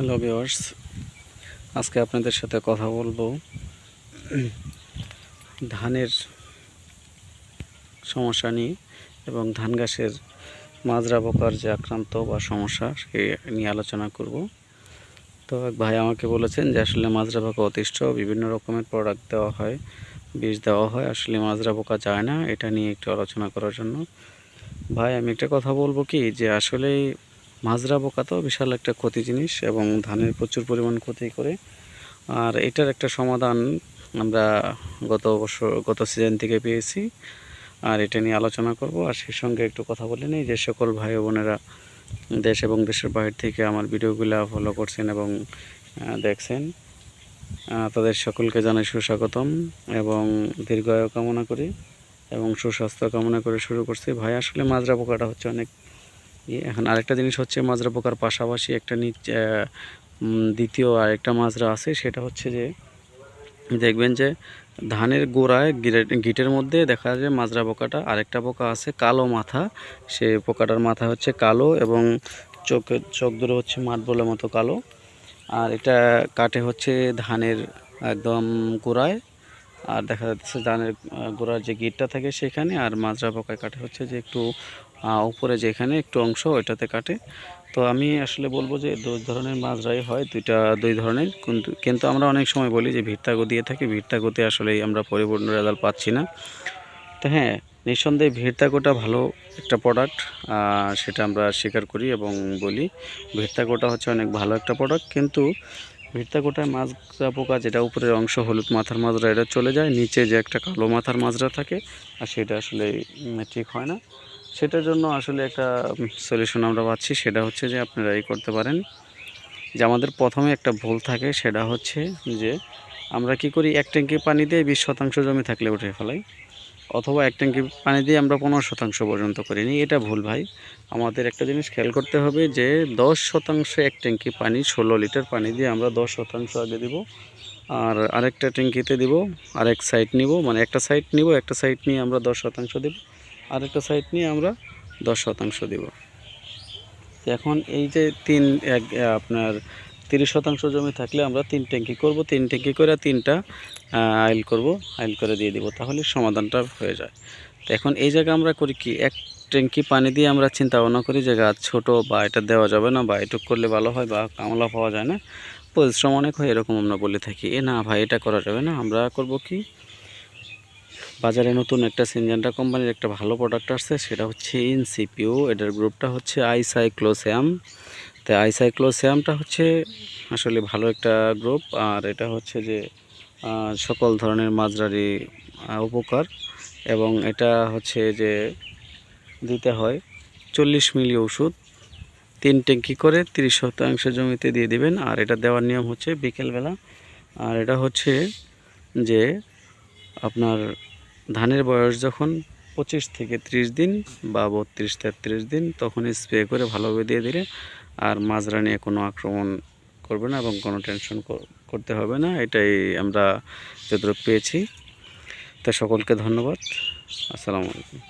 Hello viewers আজকে আপনাদের সাথে কথা বলব ধানের সমস্যা নিয়ে এবং ধান গাছের মাজরা পোকার যে আক্রান্ত বা সমস্যা সে নিয়ে আলোচনা করব। তো এক ভাই আমাকে বলেছেন যে আসলে মাজরা পোকা অতিষ্ঠ, বিভিন্ন রকমের প্রোডাক্ট দেওয়া হয়, বীজ দেওয়া হয়, আসলে মাজরা পোকা যায় না, এটা নিয়ে একটু আলোচনা করার জন্য। ভাই, আমি একটা কথা বলব কি? যে আসলে মাজরা পোকা তো বিশাল একটা ক্ষতি জিনিস এবং ধানের প্রচুর পরিমাণ ক্ষতি করে। আর এটার একটা সমাধান আমরা গত বছর, গত সিজন থেকে পেয়েছি। আর এটা নিয়ে আলোচনা করব। আর সেই সঙ্গে একটু কথা বলে নিই যে সকল ভাই বোনেরা দেশ এবং দেশের বাইরে থেকে আমার ভিডিওগুলো ফলো করছেন এবং দেখছেন। তাদের সকলকে জানাই সুস্বাগতম এবং দীর্ঘায়ু কামনা করি এবং সুস্বাস্থ্য কামনা করে শুরু করছি। ভাই, আসলে মাজরা পোকাটা হচ্ছে অনেক। এখন আরেকটা জিনিস হচ্ছে মাজরা পোকার পাশাপাশি একটা নিচ- দ্বিতীয় আরেকটা মাজরা আছে, সেটা হচ্ছে যে দেখবেন যে ধানের গোড়ায় গিটের মধ্যে দেখা যায় মাজরা পোকাটা আরেকটা পোকা আছে, কালো মাথা। সে পোকাটার মাথা হচ্ছে কালো এবং চোখের চোখ দুটো হচ্ছে মাঠ বলার মতো কালো। আর এটা কাটে হচ্ছে ধানের একদম গোড়ায়। আর দেখা যাচ্ছে ধানের গোড়ার যে গিটটা থাকে সেখানে, আর মাজরা পোকায় কাটে হচ্ছে যে একটু উপরে যেখানে একটু অংশ ওইটাতে কাটে। তো আমি আসলে বলব যে দুই ধরনের মাজরাই হয়, দুইটা, দুই ধরনের। কিন্তু কিন্তু আমরা অনেক সময় বলি যে ভিড়তাগো দিয়ে থাকি ভিড়তাগোতে আসলে আমরা পরিপূর্ণ রেজাল্ট পাচ্ছি না। তো হ্যাঁ নিঃসন্দেহে ভিড়তাগোটা ভালো একটা প্রোডাক্ট সেটা আমরা স্বীকার করি এবং বলি ভিড়তাগোটা হচ্ছে অনেক ভালো একটা প্রোডাক্ট কিন্তু ভিড়তাগোটায় মাজরা পোকা যেটা উপরের অংশ হলুদ মাথার মাজরা এটা চলে যায়, নিচে যে একটা কালো মাথার মাজরা থাকে, আর সেটা আসলে ঠিক হয় না। সেটার জন্য আসলে একটা সলিউশন আমরা পাচ্ছি। সেটা হচ্ছে যে আপনারা এই করতে পারেন যে আমাদের প্রথমে একটা ভুল থাকে, সেটা হচ্ছে যে আমরা কি করি, এক ট্যাঙ্কি পানি দিয়ে বিশ শতাংশ জমি থাকলে উঠে ফেলাই। অথবা এক ট্যাঙ্কি পানি দিয়ে আমরা পনেরো শতাংশ পর্যন্ত করিনি। এটা ভুল ভাই। আমাদের একটা জিনিস খেয়াল করতে হবে যে, দশ শতাংশ এক ট্যাঙ্কি পানি, ষোলো লিটার পানি দিয়ে আমরা দশ শতাংশ আগে দিব, আর আরেকটা ট্যাঙ্কিতে দিব, আরেক সাইড নিব মানে একটা সাইড নিব, একটা সাইড নিয়ে আমরা দশ শতাংশ দেব, আরেকটা সাইড নিয়ে আমরা দশ শতাংশ দেব। এখন এই যে তিন, এক আপনার তিরিশ শতাংশ জমি থাকলে আমরা তিন ট্যাঙ্কি করব, তিন ট্যাঙ্কি করে তিনটা আইল করব, আইল করে দিয়ে দিব, তাহলে সমাধানটা হয়ে যায়। তো এখন এই জায়গায় আমরা করি কি, এক ট্যাঙ্কি পানি দিয়ে আমরা চিন্তা ভাবনা করি যে গাছ ছোটো বা এটা দেওয়া যাবে না বা এটুক করলে ভালো হয় বা কামলা পাওয়া যায় না। পরিশ্রম অনেক হয়, এরকম আমরা বলে থাকি। এ না ভাই, এটা করা যাবে না, আমরা করব কি? বাজারে নতুন একটা সিনজেন্টা কোম্পানির একটা ভালো প্রোডাক্ট আসছে, সেটা হচ্ছে ইনসিপিউ এটার গ্রুপটা হচ্ছে আইসাইক্লোস্যাম তো আইসাইক্লোস্যামটা হচ্ছে আসলে ভালো একটা গ্রুপ, আর এটা হচ্ছে যে সকল ধরনের মাজরারি উপকার এবং এটা হচ্ছে যে দিতে হয় চল্লিশ মিলি ওষুধ। তিন ট্যাঙ্কি করে তিরিশ শতাংশ জমিতে দিয়ে দিবেন, আর এটা দেওয়ার নিয়ম হচ্ছে বিকেলবেলা। আর এটা হচ্ছে যে আপনার ধানের বয়স যখন পঁচিশ থেকে ত্রিশ দিন বা বত্রিশ তেত্রিশ দিন, তখন স্প্রে করে ভালোভাবে দিয়ে দিলে আর মাজরা নিয়ে কোনো আক্রমণ করবে না এবং কোনো টেনশন করতে হবে না, এটাই আমরা যতটুকু পেয়েছি। তা সকলকে ধন্যবাদ। আসসালামু আলাইকুম।